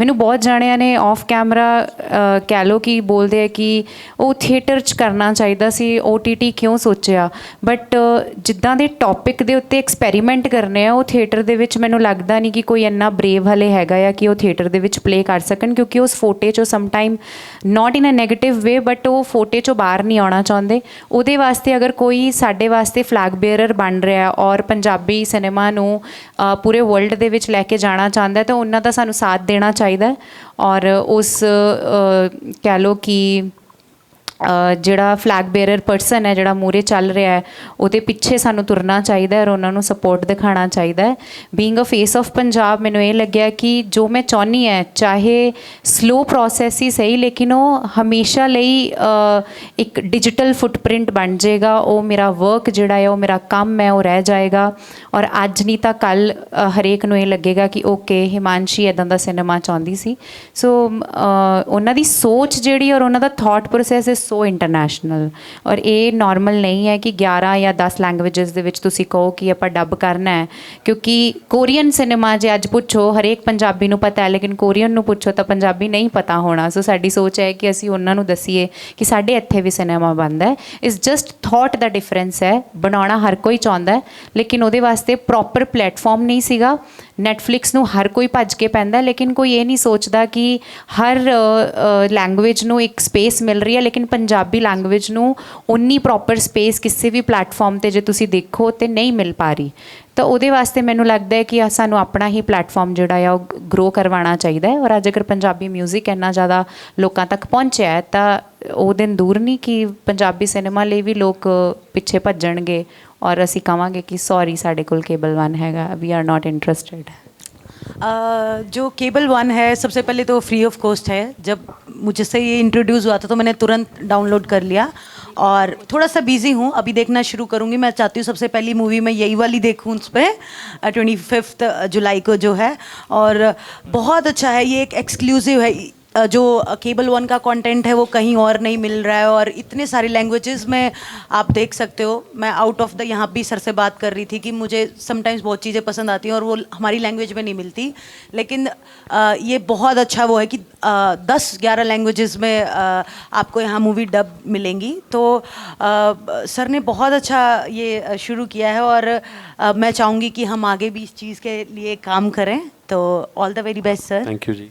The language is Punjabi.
ਮੈਨੂੰ ਬਹੁਤ ਜਾਣਿਆਂ ਨੇ ਆਫ ਕੈਮਰਾ ਕਹਿ ਲੋ ਕਿ ਬੋਲਦੇ ਆ ਕਿ ਉਹ ਥੀਏਟਰ 'ਚ ਕਰਨਾ ਚਾਹੀਦਾ ਸੀ OTT ਕਿਉਂ ਸੋਚਿਆ? ਬਟ ਜਿੱਦਾਂ ਦੇ ਟੌਪਿਕ ਦੇ ਉੱਤੇ ਐਕਸਪੈਰੀਮੈਂਟ ਕਰਨੇ ਆ, ਉਹ ਥੀਏਟਰ ਦੇ ਵਿੱਚ ਮੈਨੂੰ ਲੱਗਦਾ ਨਹੀਂ ਕਿ ਕੋਈ ਇੰਨਾ ਬਰੇਵ ਹਲੇ ਹੈਗਾ ਆ ਕਿ ਉਹ ਥੀਏਟਰ ਦੇ ਵਿੱਚ ਪਲੇ ਕਰ ਸਕਣ, ਕਿਉਂਕਿ ਉਸ ਫੋਟੇ 'ਚੋਂ sometime not in a negative way but ਉਹ ਫੋਟੇ 'ਚੋਂ ਬਾਹਰ ਨਹੀਂ ਆਉਣਾ ਚਾਹੁੰਦੇ। ਉਹਦੇ ਵਾਸਤੇ ਅਗਰ ਕੋਈ ਸਾਡੇ ਵਾਸਤੇ ਫਲੈਗ ਬੇਅਰਰ ਬਣ ਰਿਹਾ ਔਰ ਪੰਜਾਬੀ ਸਿਨੇਮਾ ਨੂੰ ਪੂਰੇ ਵਰਲਡ ਦੇ ਵਿੱਚ ਲੈ ਕੇ ਜਾਣਾ ਚਾਹੁੰਦਾ, ਤਾਂ ਉਹਨਾਂ ਦਾ ਸਾਨੂੰ ਸਾਥ ਦੇਣਾ ਚਾਹੀਦਾ ਔਰ ਉਸ ਕਹਿ ਲਓ ਕਿ ਜਿਹੜਾ ਫਲੈਗ ਬੇਅਰਰ ਪਰਸਨ ਹੈ, ਜਿਹੜਾ ਮੂਰੇ ਚੱਲ ਰਿਹਾ ਹੈ, ਉਹਦੇ ਪਿੱਛੇ ਸਾਨੂੰ ਤੁਰਨਾ ਚਾਹੀਦਾ ਹੈ ਔਰ ਉਹਨਾਂ ਨੂੰ ਸਪੋਰਟ ਦਿਖਾਉਣਾ ਚਾਹੀਦਾ ਹੈ। Being a face of Punjab ਮੈਨੂੰ ਇਹ ਲੱਗਿਆ ਕਿ ਜੋ ਮੈਂ ਚਾਹੁੰਦੀ ਹੈ, ਚਾਹੇ ਸਲੋ ਪ੍ਰੋਸੈਸ ਹੀ ਸਹੀ, ਲੇਕਿਨ ਉਹ ਹਮੇਸ਼ਾ ਲਈ ਇੱਕ ਡਿਜੀਟਲ ਫੁੱਟਪ੍ਰਿੰਟ ਬਣ ਜਾਏਗਾ। ਉਹ ਮੇਰਾ ਵਰਕ ਜਿਹੜਾ ਹੈ, ਉਹ ਮੇਰਾ ਕੰਮ ਹੈ, ਉਹ ਰਹਿ ਜਾਏਗਾ। ਔਰ ਅੱਜ ਨਹੀਂ ਤਾਂ ਕੱਲ ਹਰੇਕ ਨੂੰ ਇਹ ਲੱਗੇਗਾ ਕਿ ਓਕੇ ਹਿਮਾਂਸ਼ੀ ਇਦਾਂ ਦਾ ਸਿਨੇਮਾ ਚਾਹੁੰਦੀ ਸੀ। ਸੋ ਉਹਨਾਂ ਦੀ ਸੋਚ ਜਿਹੜੀ ਔਰ ਉਹਨਾਂ ਦਾ thought process is so international ਔਰ ਇਹ ਨਾਰਮਲ ਨਹੀਂ ਹੈ ਕਿ 11 ਜਾਂ 10 ਲੈਂਗੁਏਜਸ ਦੇ ਵਿੱਚ ਤੁਸੀਂ ਕਹੋ ਕਿ ਆਪਾਂ ਡੱਬ ਕਰਨਾ ਹੈ, ਕਿਉਂਕਿ ਕੋਰੀਅਨ ਸਿਨੇਮਾ ਜੇ ਅੱਜ ਪੁੱਛੋ, ਹਰੇਕ ਪੰਜਾਬੀ ਨੂੰ ਪਤਾ ਹੈ, ਲੇਕਿਨ ਕੋਰੀਅਨ ਨੂੰ ਪੁੱਛੋ ਤਾਂ ਪੰਜਾਬੀ ਨਹੀਂ ਪਤਾ ਹੋਣਾ। ਸੋ ਸਾਡੀ ਸੋਚ ਹੈ ਕਿ ਅਸੀਂ ਉਹਨਾਂ ਨੂੰ ਦੱਸੀਏ ਕਿ ਸਾਡੇ ਇੱਥੇ ਵੀ ਸਿਨੇਮਾ ਬਣਦਾ ਹੈ। ਇਟਸ ਜਸਟ ਥਾਟ ਦਾ ਡਿਫਰੈਂਸ ਹੈ, ਬਣਾਉਣਾ ਹਰ ਕੋਈ ਚਾਹੁੰਦਾ ਹੈ, ਲੇਕਿਨ ਉਹਦੇ ਵਾਸਤੇ ਪ੍ਰੋਪਰ ਪਲੇਟਫਾਰਮ ਨਹੀਂ ਸੀਗਾ। ਨੈਟਫਲਿਕਸ ਨੂੰ ਹਰ ਕੋਈ ਭੱਜ ਕੇ ਪੈਂਦਾ, ਲੇਕਿਨ ਕੋਈ ਇਹ ਨਹੀਂ ਸੋਚਦਾ ਕਿ ਹਰ ਲੈਂਗੁਏਜ ਨੂੰ ਇੱਕ ਸਪੇਸ ਮਿਲ ਰਹੀ ਹੈ, ਲੇਕਿਨ ਪੰਜਾਬੀ ਲੈਂਗੁਏਜ ਨੂੰ ਉਨੀ ਪ੍ਰੋਪਰ ਸਪੇਸ ਕਿਸੇ ਵੀ ਪਲੇਟਫਾਰਮ ਤੇ ਜੇ ਤੁਸੀਂ ਦੇਖੋ ਤੇ ਨਹੀਂ ਮਿਲ ਪਾ ਰਹੀ। ਤਾਂ ਉਹਦੇ ਵਾਸਤੇ ਮੈਨੂੰ ਲੱਗਦਾ ਹੈ ਕਿ ਸਾਨੂੰ ਆਪਣਾ ਹੀ ਪਲੇਟਫਾਰਮ ਜਿਹੜਾ ਆ, ਉਹ ਗਰੋ ਕਰਵਾਉਣਾ ਚਾਹੀਦਾ ਹੈ। ਔਰ ਅੱਜ ਅਗਰ ਪੰਜਾਬੀ 뮤직 ਇੰਨਾ ਜ਼ਿਆਦਾ ਲੋਕਾਂ ਤੱਕ ਪਹੁੰਚਿਆ ਹੈ, ਤਾਂ ਉਹ ਦਿਨ ਦੂਰ ਨਹੀਂ ਕਿ ਪੰਜਾਬੀ ਸਿਨੇਮਾ ਲਈ ਵੀ ਲੋਕ ਪਿੱਛੇ ਭੱਜਣਗੇ ਔਰ ਅਸੀਂ ਕਵਾਂਗੇ ਕਿ ਸੌਰੀ ਸਾਡੇ ਕੋਲ ਕੇਬਲ 1 ਹੈਗਾ ਵੀ ਆਰ ਨਾਟ ਇੰਟਰਸਟਿਡ अ, जो केबल वन है सबसे पहले तो फ्री ऑफ कॉस्ट है जब मुझसे ये इंट्रोड्यूस हुआ था तो मैंने तुरंत डाउनलोड कर लिया और थोड़ा सा बिजी हूँ अभी देखना शुरू करूँगी मैं चाहती हूँ सबसे पहली मूवी मैं यही वाली देखूँ उस पर ट्वेंटी फिफ्थ जुलाई को जो है और बहुत अच्छा है ये एक एक्सक्लूसिव है अ, जो केबल वन का कंटेंट है वो कहीं और नहीं मिल रहा है और इतने सारे लैंग्वेजेस में आप देख सकते हो। मैं आउट ऑफ़ द यहाँ भी सर से बात कर रही थी कि मुझे समटाइम्स बहुत चीज़ें पसंद आती हैं और वो हमारी लैंग्वेज में नहीं मिलती। लेकिन आ, ये बहुत अच्छा वो है कि आ, दस ग्यारह लैंग्वेजेस में आ, आपको यहाँ मूवी डब मिलेंगी। तो आ, सर ने बहुत अच्छा ये शुरू किया है और आ, मैं चाहूँगी कि हम आगे भी इस चीज़ के लिए काम करें। तो all the very best sir thank you ji.